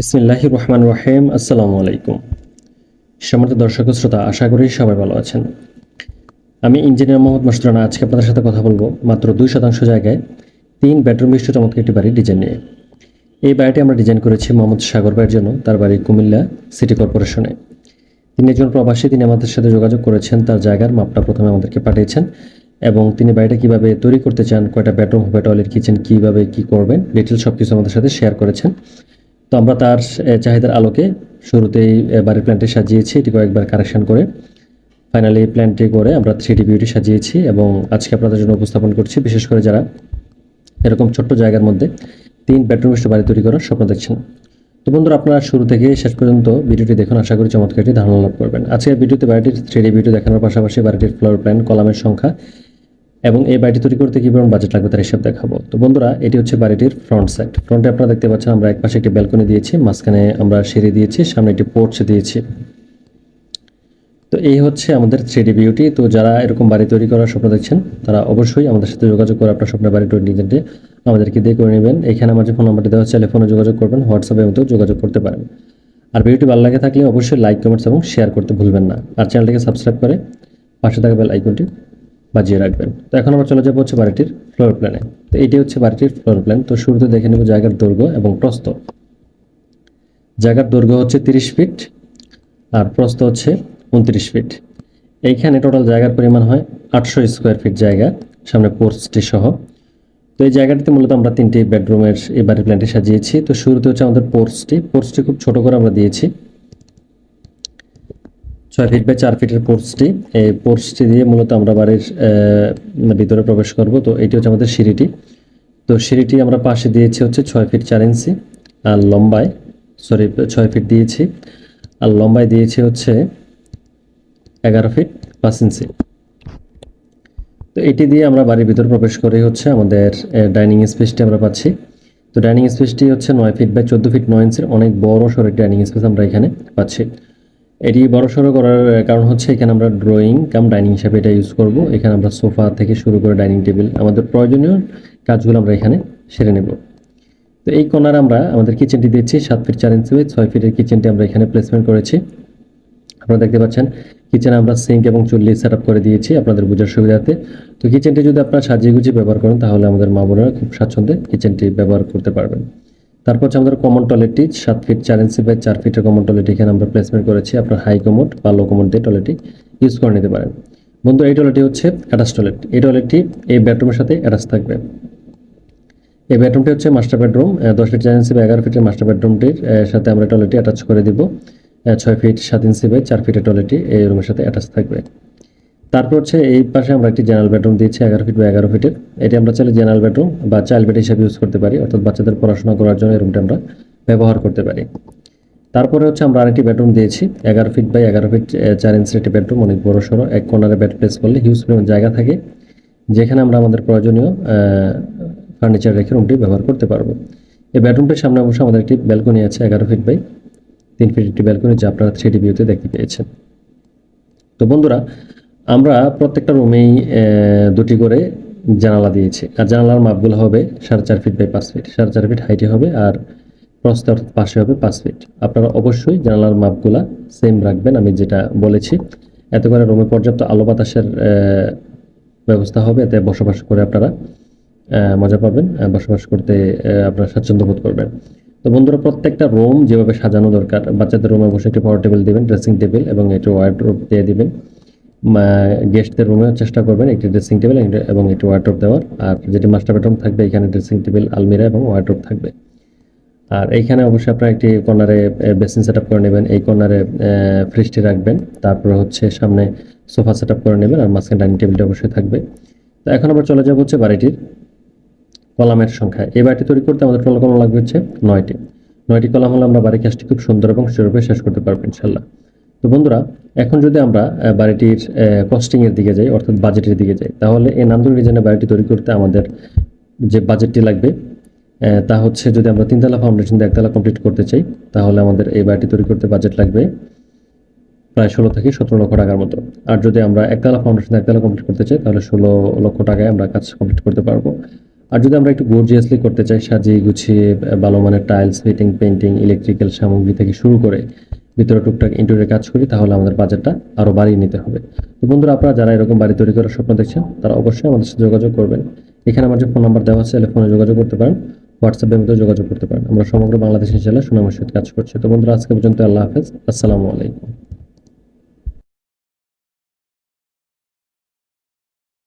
বিসমিল্লাহি রহমান রহিম আসসালামু আলাইকুম। সম্মানিত দর্শক শ্রোতা, আশা করি সবাই ভালো আছেন। আমি ইঞ্জিনিয়ার মোহাম্মদ মাসুদ রানা, আজকে আপনাদের সাথে কথা বলব মাত্র দুই শতাংশ জায়গায় তিন বেডরুম বিশিষ্ট চমৎকার একটি বাড়ির ডিজাইন নিয়ে। এই বাড়িটি আমরা ডিজাইন করেছি মোহাম্মদ সাগর ভাইয়ের জন্য, তার বাড়ি কুমিল্লা সিটি কর্পোরেশনে। তিনি একজন প্রবাসী, তিনি আমাদের সাথে যোগাযোগ করেছেন, তার জায়গার মাপটা প্রথমে আমাদেরকে পাঠিয়েছেন এবং তিনি বাড়িটা কীভাবে তৈরি করতে চান, কয়টা বেডরুম হবে, টয়লেট কিচেন কীভাবে, কি করবেন ডিটেল সব কিছু আমাদের সাথে শেয়ার করেছেন। তো আমরা তার চাহিদার আলোকে শুরুতেই বাড়ির প্ল্যানটি সাজিয়েছি। এটি কয়েকবার কারেকশন করে ফাইনালি প্ল্যানটি করে আমরা থ্রি ডি বিউটি সাজিয়েছি এবং আজকে আপনাদের জন্য উপস্থাপন করছি। বিশেষ করে যারা এরকম ছোট্ট জায়গার মধ্যে তিন বেডরুম বাড়ি তৈরি করার স্বপ্ন দেখছেন। তো বন্ধুরা, আপনারা শুরু থেকে শেষ পর্যন্ত ভিডিওটি দেখুন। আশা করি চমৎকার একটি ধারণা লাভ করবেন। আজকের ভিডিওতে বাড়িটির থ্রি ডি ভিডিও দেখানোর পাশাপাশি বাড়িটির ফ্লোর প্ল্যান কলামের সংখ্যা এবং এই বাড়িটি তৈরি করতে কী পরিমাণ বাজেট লাগবে তার হিসাব দেখাবো। তো বন্ধুরা, এটি হচ্ছে বাড়িটির ফ্রন্ট সাইড ফ্রন্টে আপনারা দেখতে পাচ্ছেন, আমরা এক পাশে একটি ব্যালকনি দিয়েছি, মাঝখানে আমরা সিঁড়ি দিয়েছি, সামনে একটি পোর্চ দিয়েছি। তো এই হচ্ছে আমাদের থ্রি বিউটি তো যারা এরকম বাড়ি তৈরি করার স্বপ্ন দেখছেন, তারা অবশ্যই আমাদের সাথে যোগাযোগ করে আপনার স্বপ্নের বাড়ি তৈরি ডিজাইনটি আমাদেরকে দিয়ে করে নেবেন। এখানে আমার যে ফোন নাম্বারটি দেওয়া হচ্ছে ফোনে যোগাযোগ করবেন হোয়াটসঅ্যাপের মধ্যেও যোগাযোগ করতে পারেন। আর ভিডিওটি ভালো লাগে থাকলে অবশ্যই লাইক কমেন্টস এবং শেয়ার করতে ভুলবেন না। আর চ্যানেলটিকে সাবস্ক্রাইব করে পাশে থাকা বেল আইকনটি বাজিয়ে রাখবেন। তো এখন আমরা চলে যাব হচ্ছে বাড়িটির ফ্লোর প্ল্যানে তো এটি হচ্ছে বাড়িটির ফ্লোর প্ল্যান তো শুরুতে দেখে নেব জায়গার দৈর্ঘ্য এবং প্রস্থ। জায়গার দৈর্ঘ্য হচ্ছে তিরিশ ফিট আর প্রস্থ হচ্ছে উনত্রিশ ফিট। এইখানে টোটাল জায়গার পরিমাণ হয় আটশো স্কোয়ার ফিট জায়গা, সামনে পোর্চটি সহ। তো এই জায়গাটিতে মূলত আমরা তিনটি বেডরুমের এই বাড়ির প্ল্যানটি সাজিয়েছি। তো শুরুতে হচ্ছে আমাদের পোর্চটি। পোর্চটি খুব ছোট করে আমরা দিয়েছি। ছয় ফিট বাই চার ফিটের পোর্চটি। এই পোর্চটি দিয়ে মূলত আমরা বাড়ির আহ, ভিতরে প্রবেশ করব। তো এটি হচ্ছে আমাদের সিঁড়িটি। তো সিঁড়িটি আমরা পাশে দিয়েছি হচ্ছে ছয় ফিট চার ইঞ্চি আর লম্বায় সরি ছয় ফিট দিয়েছি। আর লম্বায় দিয়েছি হচ্ছে এগারো ফিট পাঁচ ইঞ্চি তো এটি দিয়ে আমরা বাড়ির ভিতর প্রবেশ করে হচ্ছে আমাদের ডাইনিং স্পেসটি আমরা পাচ্ছি। তো ডাইনিং স্পেসটি হচ্ছে নয় ফিট বাই চোদ্দ ফিট নয় ইঞ্চির অনেক বড় সড়ো ডাইনিং স্পেস আমরা এখানে পাচ্ছি। এটি বড় সড়ো করার কারণ হচ্ছে এখানে আমরা ড্রয়িং কাম ডাইনিং হিসাবে এটা ইউজ করব। এখানে আমরা সোফা থেকে শুরু করে ডাইনিং টেবিল আমাদের প্রয়োজনীয় কাজগুলো আমরা এখানে সেরে নেব। তো এই কর্নার আমরা, আমাদের কিচেনটি দিচ্ছি সাত ফিট চার ইঞ্চি ছয় ফিটের কিচেনটি আমরা এখানে প্লেসমেন্ট করেছি। আপনারা দেখতে পাচ্ছেন কিচেনে আমরা সিঙ্ক এবং চুল্লি সেট করে দিয়েছি আপনাদের বোঝার সুবিধার্থে। তো কিচেনটি যদি আপনারা সাজিয়ে গুছিয়ে ব্যবহার করেন, তাহলে আমাদের মা বোনেরা খুব স্বাচ্ছন্দ্যে কিচেনটি ব্যবহার করতে পারবেন। তারপর হচ্ছে আমাদের কমন টয়লেটটি সাত ফিট চার ইঞ্চি বাই চার ফিটের কমন টয়লেট এখানে আমরা প্লেসমেন্ট করেছি। আপনার হাই কমোড বা লো কমোড দিয়ে টয়লেটটি ইউজ করে নিতে পারেন। বন্ধু, এই টয়লেটটি হচ্ছে অ্যাটাচ টয়লেট এই টয়লেটটি এই বেডরুমের সাথে অ্যাটাচ থাকবে। এই বেডরুমটি হচ্ছে মাস্টার বেডরুম দশ ফিট চার ইঞ্চি বা এগারো ফিটের মাস্টার বেডরুমটির সাথে আমরা টয়লেটটি অ্যাটাচ করে দিব। ছয় ফিট সাত ইঞ্চি বাই চার ফিটের টয়লেটটি এই রুমের সাথে অ্যাটাচ থাকবে। তারপর হচ্ছে এই পাশে আমরা একটি জেনারেল বেডরুম দিয়েছি, এগারো ফিট বা এগারো ফিটের এটি আমরা চাইলে জেনারেল বেডরুম বা চাইল্ড বেড হিসাবে ইউজ করতে পারি, অর্থাৎ বাচ্চাদের পড়াশোনা করার জন্য এই রুমটা আমরা ব্যবহার করতে পারি। তারপরে হচ্ছে আমরা আরেকটি বেডরুম দিয়েছি, এগারো ফিট বাই এগারো ফিট চার ইঞ্চির একটি বেডরুম অনেক বড় সড়ো, এক কর্নারে বেড প্লেস করলে হিউজ পরিমাণ জায়গা থাকে, যেখানে আমরা আমাদের প্রয়োজনীয় ফার্নিচার রেখে রুমটি ব্যবহার করতে পারব। এই বেডরুমটির সামনে অবশ্য আমাদের একটি ব্যালকনি আছে, এগারো ফিট বাই তিন ফিট একটি ব্যালকনি যা আপনারা থ্রি ডি ভিউতে দেখতে পেয়েছেন। তো বন্ধুরা আমরা প্রত্যেকটা রুমেই দুটি করে জানালা দিয়েছি। আর জানালার মাপগুলো হবে সাড়ে চার ফিট বাই পাঁচ ফিট সাড়ে চার ফিট হাইটে হবে আর প্রস্থ অর্থাৎ পাশে হবে পাঁচ ফিট আপনারা অবশ্যই জানালার মাপগুলা সেম রাখবেন, আমি যেটা বলেছি। এতে করে রুমে পর্যাপ্ত আলো বাতাসের ব্যবস্থা হবে, এতে বসবাস করে আপনারা মজা পাবেন বসবাস করতে আপনারা স্বাচ্ছন্দ্য বোধ করবেন। তো বন্ধুরা, প্রত্যেকটা রুম যেভাবে সাজানো দরকার, বাচ্চাদের রুমে বসে একটি পাওয়ার টেবিল দিবেন ড্রেসিং টেবিল এবং একটি একটু রুম দিয়ে দিবেন। গেস্টদের রুমে চেষ্টা করবেন একটি ড্রেসিং টেবিল এবং একটি ওয়ার্ড্রোব দেওয়ার। আর যেটি মাস্টার বেডরুম থাকবে, এখানে ড্রেসিং টেবিল আলমিরা এবং ওয়ার্ড্রোব থাকবে। আর এইখানে অবশ্যই আপনারা একটি কর্নারে বেসিন সেট করে নেবেন। এই কর্নারে ফ্রিজটি রাখবেন। তারপরে হচ্ছে সামনে সোফা সেট করে নেবেন আর মাঝখানে ডাইনিং টেবিলটা অবশ্যই থাকবে। তো এখন আবার চলে যাব হচ্ছে বাড়িটির কলামের সংখ্যা। এই বাড়িটি তৈরি করতে আমাদের টোটাল কলম লাগবে হচ্ছে নয়টি। নয়টি কলাম হলে আমরা বাড়ির কাজটি খুব সুন্দর এবং সুরূপে শেষ করতে পারব ইনশাল্লাহ। তো বন্ধুরা, এখন যদি আমরা বাড়িটির কস্টিংয়ের দিকে যাই, অর্থাৎ বাজেটের দিকে যাই, তাহলে এই নান্দনিক ডিজাইনের বাড়িটি তৈরি করতে আমাদের যে বাজেটটি লাগবে তা হচ্ছে যদি আমরা তিনতলা ফাউন্ডেশন দিয়ে একতলা কমপ্লিট করতে চাই, তাহলে আমাদের এই বাড়িটি তৈরি করতে বাজেট লাগবে প্রায় ষোলো থেকে সতেরো লক্ষ টাকার মতো। আর যদি আমরা একতলা ফাউন্ডেশন একতলা কমপ্লিট করতে চাই, তাহলে ষোলো লক্ষ টাকায় আমরা কাজ কমপ্লিট করতে পারব। আর যদি আমরা একটু গর্জিয়াসলি করতে চাই, সাজিয়ে গুছিয়ে ভালো মানের টাইলস ফিটিং পেন্টিং ইলেকট্রিক্যাল সামগ্রী থেকে শুরু করে ভিতরে টুকটাক ইন্টেরিয়র কাজ করি, তাহলে আমাদের বাজেটটা আরও বাড়িয়ে নিতে হবে। তো বন্ধুরা, আপনারা যারা এরকম বাড়ি তৈরি করার স্বপ্ন দেখছেন, তারা অবশ্যই আমাদের সাথে যোগাযোগ করবেন। এখানে আমার যে ফোন নাম্বার দেওয়া আছে ফোনে যোগাযোগ করতে পারেন হোয়াটসঅ্যাপের মধ্যে যোগাযোগ করতে পারেন। আমরা সমগ্র বাংলাদেশের জেলা সুনামের সাথে কাজ করছি। তো বন্ধুরা, আজকে পর্যন্ত আল্লাহ হাফেজ। আসসালামু আলাইকুম।